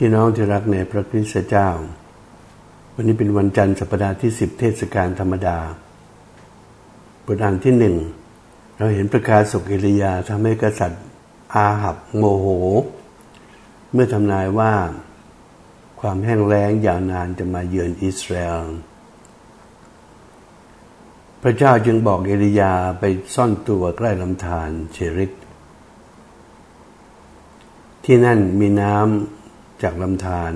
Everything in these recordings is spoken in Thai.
พี่น้องที่รักในพระคริสตเจ้า วันนี้เป็นวันจันทร์สัปดาห์ที่สิบเทศกาลธรรมดาบทอ่านที่หนึ่งเราเห็นประกาศสกิริยาทำให้กษัตริย์อาหับโมโห เมื่อทำนายว่าความแห้งแล้งยาวนานจะมาเยือนอิสราเอลพระเจ้าจึงบอกเอลียาไปซ่อนตัวใกล้ลำธารเชริกที่นั่นมีน้ำ จากลำธาร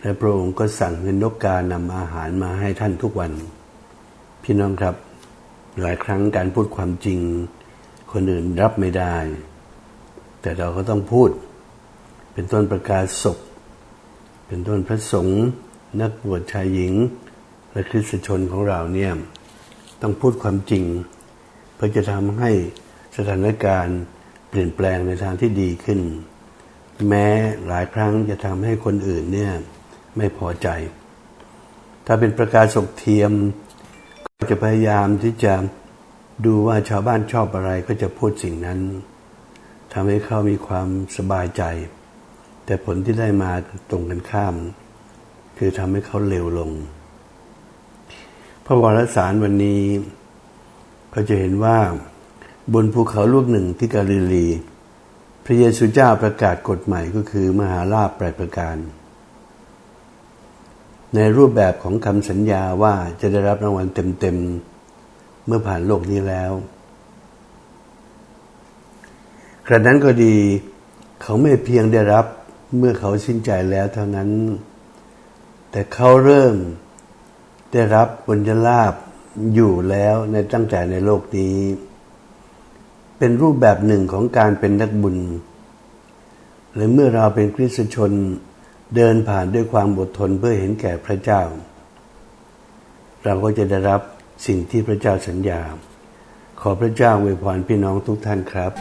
และพระองค์ก็สั่งให้นกกานำอาหารมาให้ท่านทุกวัน พี่น้องครับ หลายครั้งการพูดความจริง คนอื่นรับไม่ได้ แต่เราก็ต้องพูด เป็นต้นประกาศศกเป็นต้นพระสงฆ์นักบวชชายหญิง และคริสตชนของเราเนี่ยต้องพูดความจริง เพื่อจะทำให้สถานการณ์เปลี่ยนแปลงในทางที่ดีขึ้น แม้หลายครั้งจะทำให้คนอื่นเนี่ยไม่พอใจ ถ้าเป็นประกาศศกเทียม ก็จะพยายามที่จะดูว่าชาวบ้านชอบอะไรก็จะพูดสิ่งนั้นทำให้เขามีความสบายใจ แต่ผลที่ได้มาตรงกันข้าม คือทำให้เขาเลวลง พระวรสารวันนี้ ก็จะเห็นว่า บนภูเขาลูกหนึ่งที่กาลิลี พระเยซูเจ้าประกาศกฎใหม่ก็คือมหาลาภแปดประการ ในรูปแบบของคำสัญญาว่าจะได้รับรางวัลเต็มๆ เมื่อผ่านโลกนี้แล้วกระนั้นก็ดีเขาไม่เพียงได้รับเมื่อเขาสิ้นใจแล้วเท่านั้น แต่เขาเริ่มได้รับบุญลาภอยู่แล้วในตั้งแต่ในโลกนี้ เป็นรูปแบบหนึ่งของการเป็นนักบุญ และเมื่อเราเป็นคริสตชนเดินผ่านด้วยความอดทนเพื่อเห็นแก่พระเจ้า เราก็จะได้รับสิ่งที่พระเจ้าสัญญา ขอพระเจ้าอวยพรพี่น้องทุกท่านครับ